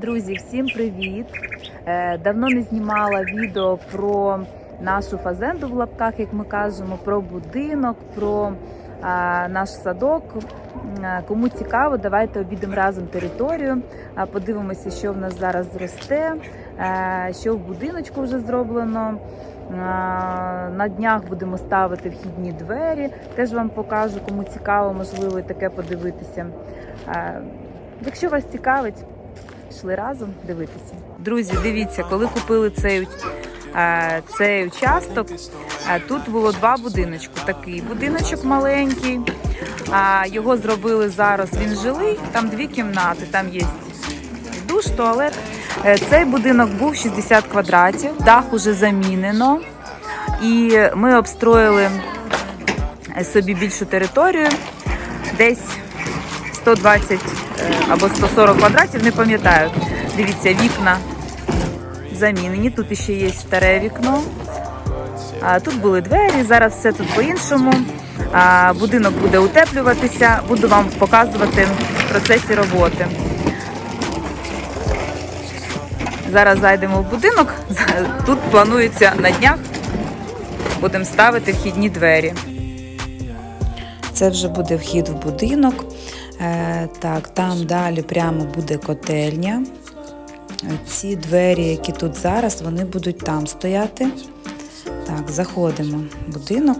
Друзі, всім привіт! Е, Давно не знімала відео про нашу фазенду в лапках, як ми кажемо, про будинок, про наш садок. Е, Кому цікаво, давайте обійдемо разом територію, подивимося, що в нас зараз росте, е, що в будиночку вже зроблено. На днях будемо ставити вхідні двері. Теж вам покажу, кому цікаво, можливо, таке подивитися. Якщо вас цікавить, пішли разом дивитися. Друзі, дивіться, коли купили цей, е, цей участок, е, тут було два будиночки. Такий будиночок маленький. Його зробили зараз. Він жилий, там дві кімнати, там є душ, туалет. Е, Цей будинок був 60 квадратів, дах уже замінено. І ми обстроїли собі більшу територію, десь 120 е, або 140 квадратів, не пам'ятаю. Дивіться, вікна замінені. Тут ще є старе вікно. А, Тут були двері, зараз все тут по-іншому. А, Будинок буде утеплюватися, буду вам показувати в процесі роботи. Зараз зайдемо в будинок. Тут планується на днях. Будемо ставити вхідні двері. Це вже буде вхід в будинок. Е, так, там далі прямо буде котельня. Ці двері, які тут зараз, вони будуть там стояти. Так, заходимо в будинок.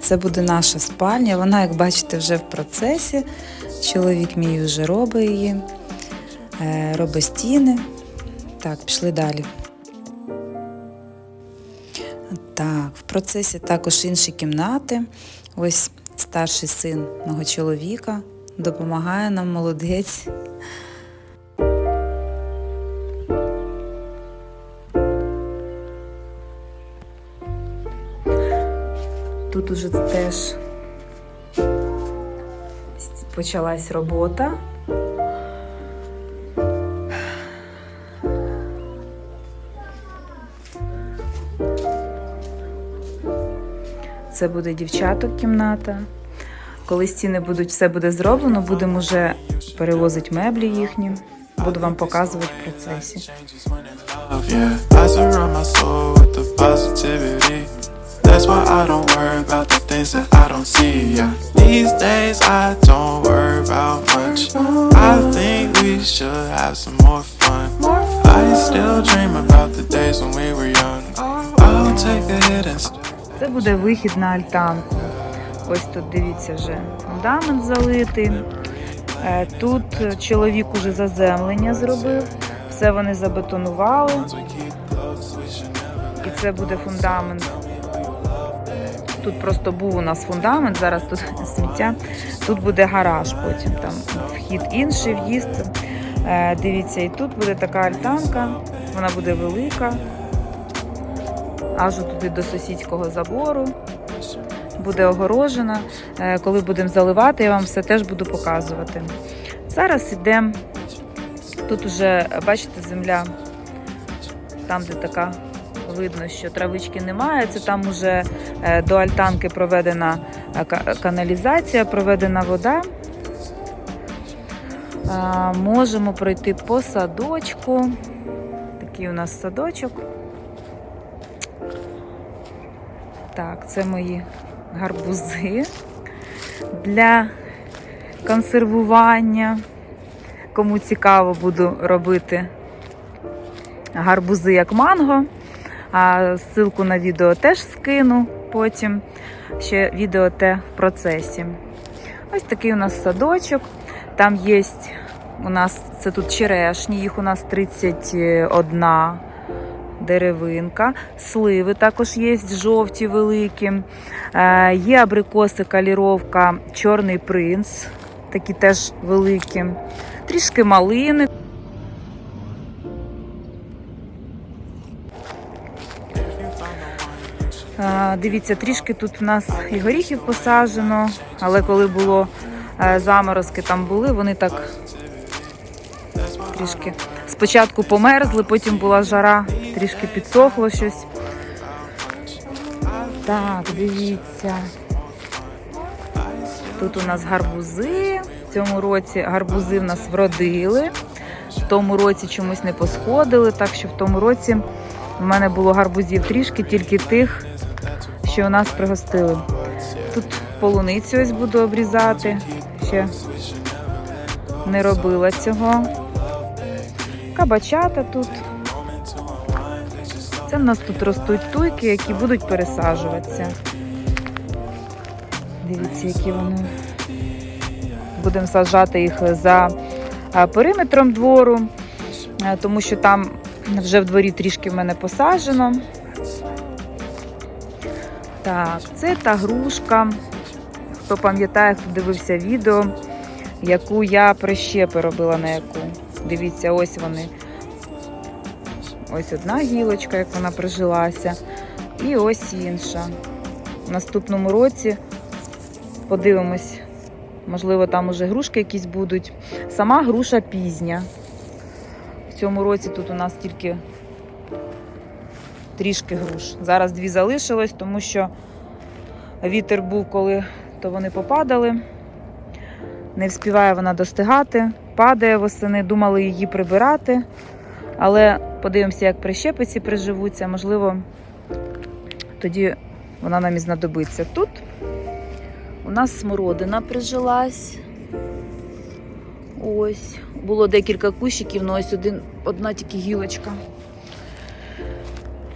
Це буде наша спальня. Вона, як бачите, вже в процесі. Чоловік мій вже робить її, е, робить стіни. Так, пішли далі. Так, в процесі також інші кімнати. Ось старший син мого чоловіка допомагає нам молодець. Тут уже теж почалась робота. Це буде дівчаток кімната. Коли стіни будуть, все буде зроблено, будемо вже перевозити меблі їхні. Буду вам показувати в процесі. That's why I don't worry about the things that I don't see, yeah. These days I don't worry about much. I think we should have some more fun. I still dream about the days when we were young. I'll take a hit and Це буде вихід на альтанку. Ось тут дивіться вже фундамент залитий. Е, Тут чоловік уже заземлення зробив. Все вони забетонували. І це буде фундамент. Тут просто був у нас фундамент, зараз тут сміття. Тут буде гараж потім. Там вхід інший, в'їзд. Е, Дивіться, і тут буде така альтанка, вона буде велика. Аж туди до сусідського забору. Буде огорожена. Е, Коли будемо заливати, я вам все теж буду показувати. Зараз йдемо. Тут уже, бачите, земля, там, де така видно, що травички немає. Це там уже е, до альтанки проведена е, каналізація, проведена вода. Можемо пройти по садочку. Такий у нас садочок. Так, це мої гарбузи для консервування. Кому цікаво, буду робити гарбузи як манго. А ссылку на відео теж скину потім. Ще відео те в процесі. Ось такий у нас садочок. Там є у нас це тут черешні, їх у нас 31 деревинка. Сливи також є жовті великі. Е, є абрикоси, каліровка, чорний принц, такі теж великі. Трішки малини. Е, Дивіться, трішки тут в нас і горіхів посаджено, але коли було е, заморозки, там були, вони так трішки спочатку померзли, потім була жара, трішки підсохло щось. Так, дивіться. Тут у нас гарбузи В цьому році гарбузи в нас вродили, в тому році чомусь не посходили, так що в тому році в мене було гарбузів трішки, тільки тих, що у нас пригостили. Тут полуницю ось буду обрізати. Ще не робила цього. Кабачата тут. Це в нас тут ростуть туйки, які будуть пересаджуватися. Дивіться, які вони. Будемо саджати їх за периметром двору, тому що там вже в дворі трішки в мене посаджено. Так, це та грушка. Хто пам'ятає, хто дивився відео, яку я прищепи робила на яку. Дивіться, ось вони. Ось одна гілочка, як вона прижилася, і ось інша. В наступному році подивимось, можливо, там уже грушки якісь будуть. Сама груша пізня. В цьому році тут у нас тільки трішки груш. Зараз дві залишилось, тому що вітер був, коли то вони попадали. Не вспіває вона достигати, падає восени, думали її прибирати. Але подивимося, як прищепиці приживуться. Можливо, тоді вона нам і знадобиться. Тут у нас смородина прижилась. Ось. Було декілька кущиків, але ось один, одна тільки гілочка.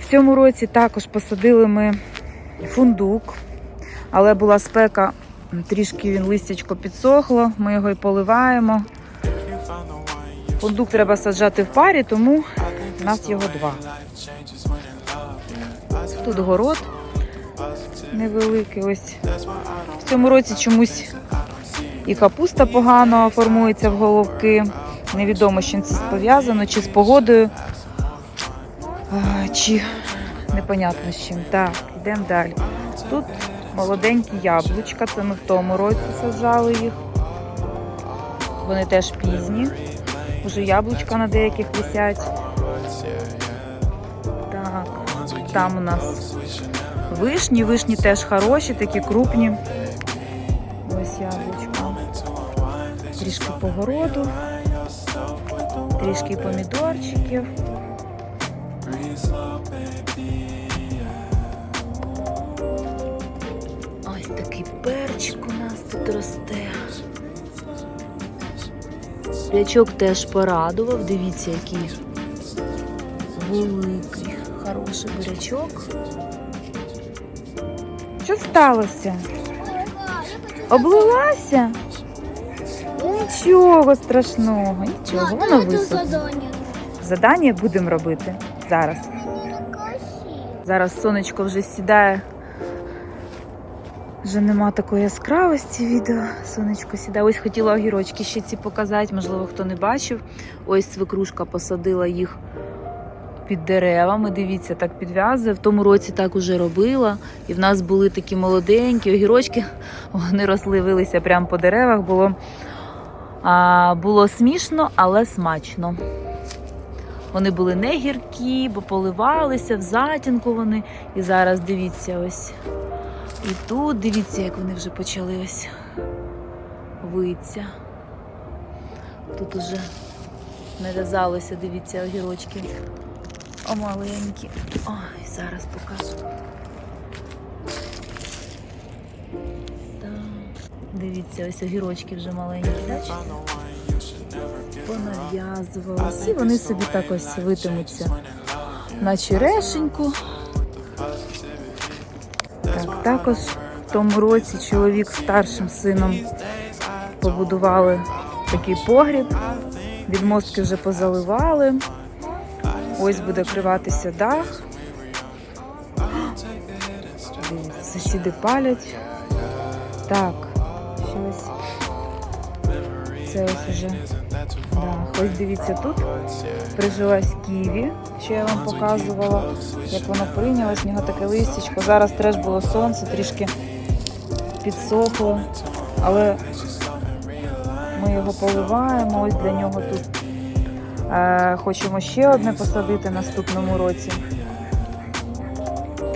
В цьому році також посадили ми фундук, але була спека, трішки він листячко підсохло, ми його і поливаємо. Фундук треба саджати в парі, тому у нас його два. Тут город невеликий. Ось в цьому році чомусь і капуста погано формується в головки. Невідомо, з чим це пов'язано, чи з погодою, чи непонятно з чим. Так, йдемо далі. Тут молоденькі яблучка, це ми в тому році саджали їх. Вони теж пізні. Уже яблучка на деяких висять. Так, там у нас вишні. Вишні теж хороші, такі крупні. Ось яблучка. Трішки погороду, трішки помідорчиків. Ось такий перчик у нас тут росте. Рячок теж порадував. Дивіться, який великий, хороший бурячок. Що сталося? Облилася? Нічого страшного, нічого, воно висохне. Задання будемо робити зараз. Зараз сонечко вже сідає. Вже нема такої яскравості відео. Сонечко сідає. Ось хотіла огірочки ще ці показати, можливо, хто не бачив. Ось свекрушка посадила їх під деревами. Дивіться, так підв'язує. В тому році так уже робила. І в нас були такі молоденькі огірочки. Вони росли, вилися прямо по деревах. Було, а, було смішно, але смачно. Вони були не гіркі, бо поливалися в затінку вони. І зараз дивіться ось. І тут дивіться, як вони вже почали ось виться. Тут уже нав'язалося, дивіться, огірочки. О, маленькі. Ой, зараз покажу. Так. Дивіться, ось огірочки вже маленькі, бачите? Понав'язувалися. І вони собі так ось витимуться на черешеньку. Так, також в тому році чоловік старшим сином побудували такий погріб. Відмостки вже позаливали. Ось буде криватися дах. Сусіди палять. Так, щось. Це ось уже. Да. Ось дивіться тут прижилась ківі, що я вам показувала, як воно прийнялось, в нього таке листячко. Зараз теж було сонце, трішки підсохло, але ми його поливаємо. Ось для нього тут е, хочемо ще одне посадити наступному році.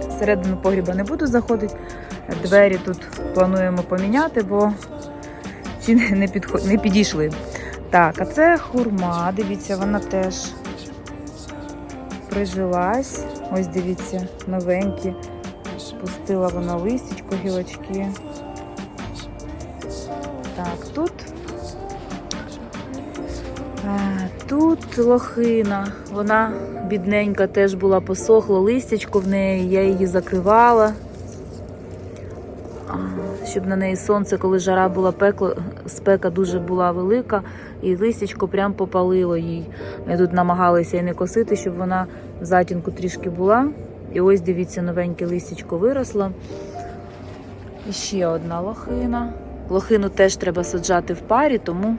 Всередину погріба не буду заходити. Двері тут плануємо поміняти, бо підход... не підійшли. Так, а це хурма. Дивіться, вона теж прижилась. Ось дивіться, новенькі. Пустила вона листячко, гілочки. Так, тут. Тут лохина. Вона бідненька теж була посохла листячко в неї, я її закривала. Щоб на неї сонце, коли жара була пекло, спека дуже була велика, і листячко прям попалило їй. Ми тут намагалися її не косити, щоб вона в затінку трішки була. І ось дивіться, новеньке листячко виросло. І ще одна лохина. Лохину теж треба саджати в парі, тому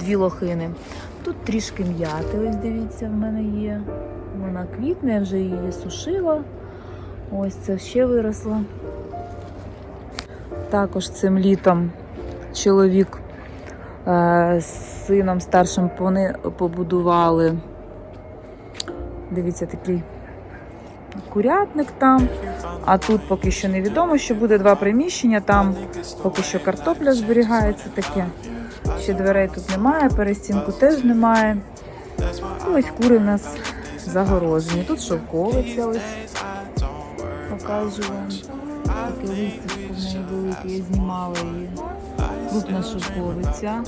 дві лохини. Тут трішки м'яти, ось дивіться, в мене є. Вона квітне, я вже її сушила. Ось це ще виросло. Також цим літом чоловік е, з сином старшим вони побудували. Дивіться, такий курятник там. А тут поки що невідомо, що буде два приміщення. Там поки що картопля зберігається таке. Ще дверей тут немає, перестінку теж немає. І ось кури в нас загорожені. Тут шовковиця ось покажу вам. Таке неї велике, я знімала її. Крупна шовковиця.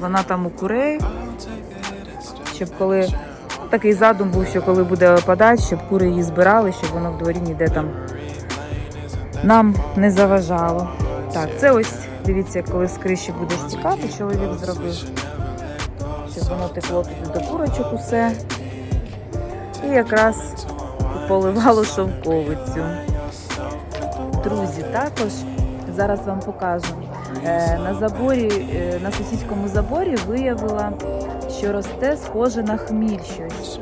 Вона там у курей. Щоб коли такий задум був, що коли буде опадати, щоб кури її збирали, щоб воно в дворі ніде там нам не заважало. Так, це ось, дивіться, коли з криші буде стікати, чоловік зробив. Щоб воно текло туди до курочок усе. І якраз поливало шовковицю. Друзі, також зараз вам покажу. Е, На заборі, е, на сусідському заборі виявила, що росте схоже на хміль щось.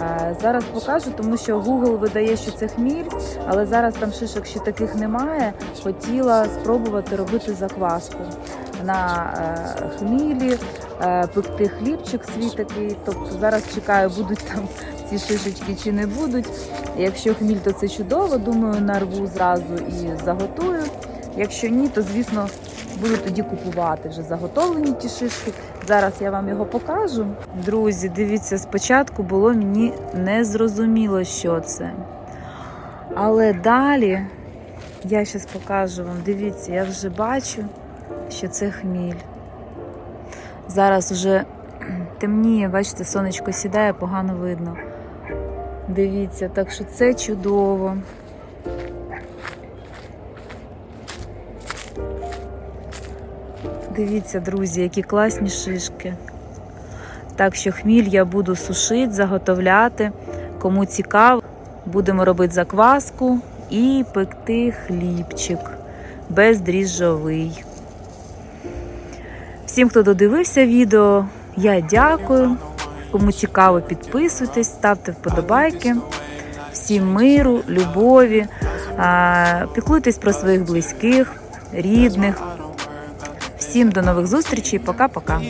Е, Зараз покажу, тому що Google видає, що це хміль, але зараз там шишок ще таких немає. Хотіла спробувати робити закваску на хмілі, пекти хлібчик свій такий. Тобто зараз чекаю, будуть там ці шишечки чи не будуть. Якщо хміль, то це чудово. Думаю, нарву зразу і заготую. Якщо ні, то звісно буду тоді купувати вже заготовлені ті шишки. Зараз я вам його покажу. Друзі, дивіться, спочатку було мені не зрозуміло, що це. Але далі я зараз покажу вам. Дивіться, я вже бачу, що це хміль. Зараз вже темніє, бачите, сонечко сідає, погано видно. Дивіться, так що це чудово. Дивіться, друзі, які класні шишки. Так що хміль я буду сушити, заготовляти. Кому цікаво, будемо робити закваску і пекти хлібчик бездріжджовий. Всім, хто додивився відео, я дякую. Кому цікаво, підписуйтесь, ставте вподобайки. Всім миру, любові, піклуйтесь про своїх близьких, рідних. Всім до нових зустрічей. Пока-пока.